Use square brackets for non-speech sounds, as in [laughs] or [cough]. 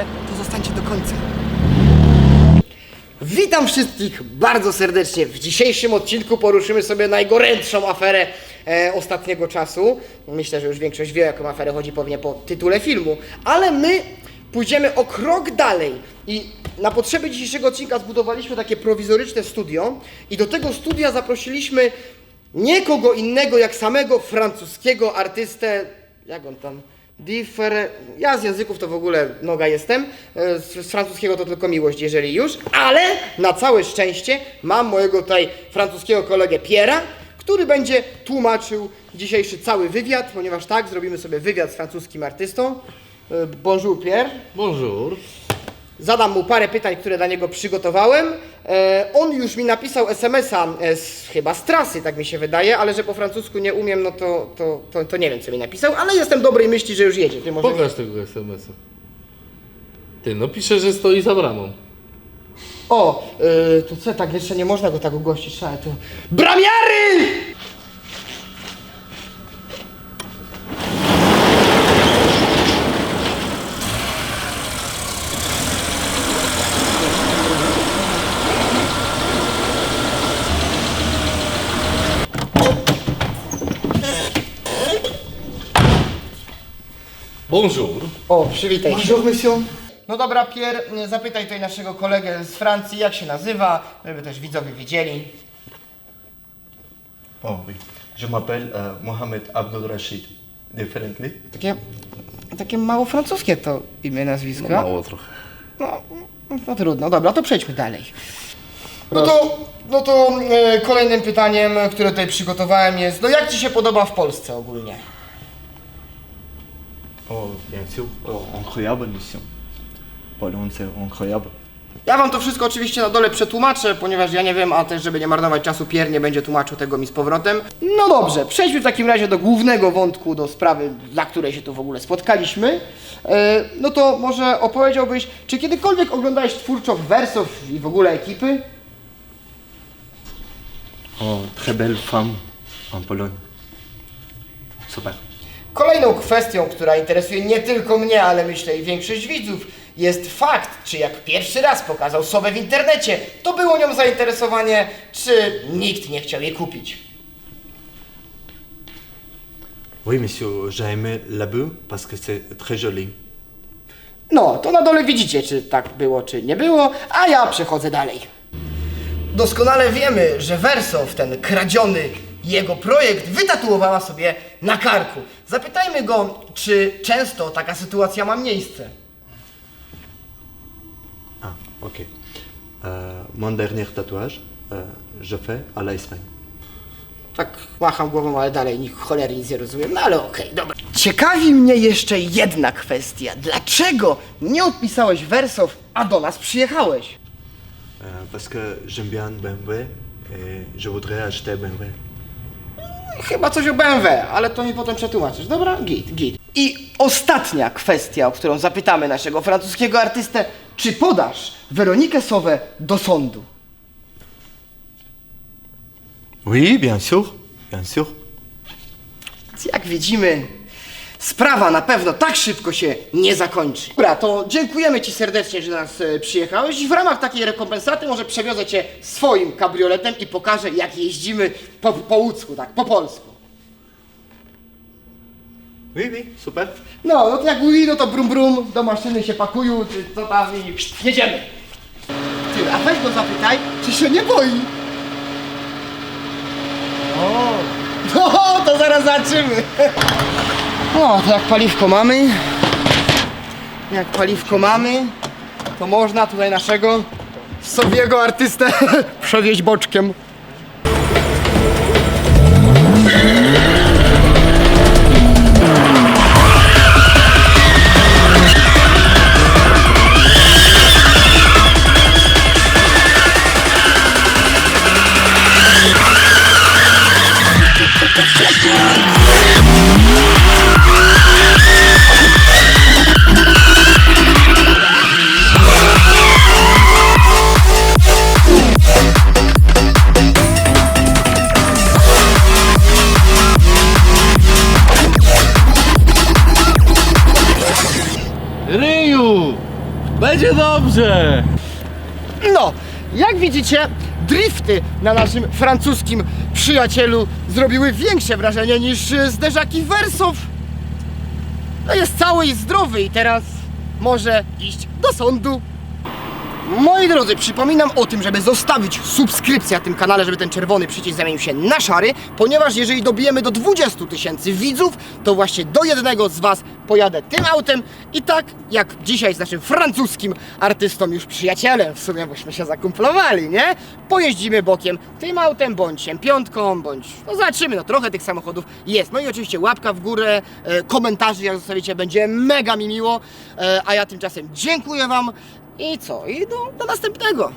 to zostańcie do końca. Witam wszystkich bardzo serdecznie. W dzisiejszym odcinku poruszymy sobie najgorętszą aferę e, ostatniego czasu. Myślę, że już większość wie, o jaką aferę chodzi pewnie po tytule filmu, ale my pójdziemy o krok dalej i na potrzeby dzisiejszego odcinka zbudowaliśmy takie prowizoryczne studio i do tego studia zaprosiliśmy nie kogo innego jak samego francuskiego artystę, jak on tam, Differ... Ja z języków to w ogóle noga jestem, e, z, francuskiego to tylko miłość, jeżeli już, ale na całe szczęście mam mojego tutaj francuskiego kolegę Piera, który będzie tłumaczył dzisiejszy cały wywiad, ponieważ tak, zrobimy sobie wywiad z francuskim artystą. E, Bonjour Pierre. Bonjour. Zadam mu parę pytań, które dla niego przygotowałem. E, on już mi napisał SMS-a, e, z, chyba z trasy, tak mi się wydaje, ale że po francusku nie umiem, no to, to, to, to nie wiem, co mi napisał, ale jestem dobrej myśli, że już jedzie. Ty może... Pokaż tego SMS-a. Ty, no pisze, że stoi za bramą. O, e, to co, tak jeszcze nie można go tak ugościć, trzeba to... Bramiary! Bonjour. O, przywitaj. Bonjour, monsieur. No dobra, Pierre, zapytaj tutaj naszego kolegę z Francji, jak się nazywa, żeby też widzowie wiedzieli. Oh oui. Je m'appelle euh, Mohamed Abdul Rashid. Differently? Takie, takie mało francuskie to imię, nazwisko. No mało trochę. No, no trudno, dobra, to przejdźmy dalej. No to, no to e, kolejnym pytaniem, które tutaj przygotowałem jest, no jak Ci się podoba w Polsce ogólnie? Oh, bien sûr. Oh, incroyable mission. C'est incroyable. Ja Wam to wszystko oczywiście na dole przetłumaczę, ponieważ ja nie wiem, a też żeby nie marnować czasu, Pier nie będzie tłumaczył tego mi z powrotem. No dobrze, przejdźmy w takim razie do głównego wątku, do sprawy, dla której się tu w ogóle spotkaliśmy. E, no to może opowiedziałbyś, czy kiedykolwiek oglądałeś twórczo Wersow i w ogóle ekipy? Oh, très belle femme en Pologne. Super. Kolejną kwestią, która interesuje nie tylko mnie, ale myślę i większość widzów, jest fakt, czy jak pierwszy raz pokazał sobie w internecie, to było nią zainteresowanie, czy nikt nie chciał jej kupić. Oui, monsieur, j'ai aimé la parce que c'est très joli. No, to na dole widzicie, czy tak było, czy nie było, a ja przechodzę dalej. Doskonale wiemy, że Wersow, ten kradziony jego projekt, wytatuowała sobie na karku. Zapytajmy go, czy często taka sytuacja ma miejsce. Ah, ok. Euh, mon dernier tatouage, euh, je fais à l'Espagne. Tak macham głową, ale dalej nikt cholery nic nie rozumiem, no ale okej, dobra. Ciekawi mnie jeszcze jedna kwestia. Dlaczego nie odpisałeś Wersow, a do nas przyjechałeś? Euh, parce que j'aime bien BMW et je voudrais acheter BMW. Chyba coś o BMW, ale to mi potem przetłumaczysz. Dobra? Git, git. I ostatnia kwestia, o którą zapytamy naszego francuskiego artystę. Czy podasz Weronikę Sowę do sądu? Oui, bien sûr, bien sûr. Jak widzimy, sprawa na pewno tak szybko się nie zakończy. Dobra, to dziękujemy Ci serdecznie, że do nas e, przyjechałeś i w ramach takiej rekompensaty może przewiozę Cię swoim kabrioletem i pokażę, jak jeździmy po, po łódzku, tak, po polsku. Oui, oui, super. No, no to jak mówi, no to brum brum, do maszyny się pakują, czy co tam i jedziemy. Ty, a weź go zapytaj, czy się nie boi. O, [laughs] no, to zaraz zobaczymy. No, to jak paliwko mamy, jak paliwko mamy, to można tutaj naszego sowiego artystę [laughs] przewieźć boczkiem. Yeah. Będzie dobrze! No, jak widzicie, drifty na naszym francuskim przyjacielu zrobiły większe wrażenie niż e, zderzaki Versów. No jest cały i zdrowy i teraz może iść do sądu. Moi drodzy, przypominam o tym, żeby zostawić subskrypcję na tym kanale, żeby ten czerwony przycisk zamienił się na szary, ponieważ jeżeli dobijemy do 20 tysięcy widzów, to właśnie do jednego z Was pojadę tym autem i tak jak dzisiaj z naszym francuskim artystą, już przyjacielem w sumie, bośmy się zakumplowali, nie? Pojeździmy bokiem tym autem, bądź piątką, bądź... No zobaczymy, no trochę tych samochodów jest. No i oczywiście łapka w górę, e, jak zostawicie, będzie mega mi miło, e, a ja tymczasem dziękuję Wam i co? I do, do następnego.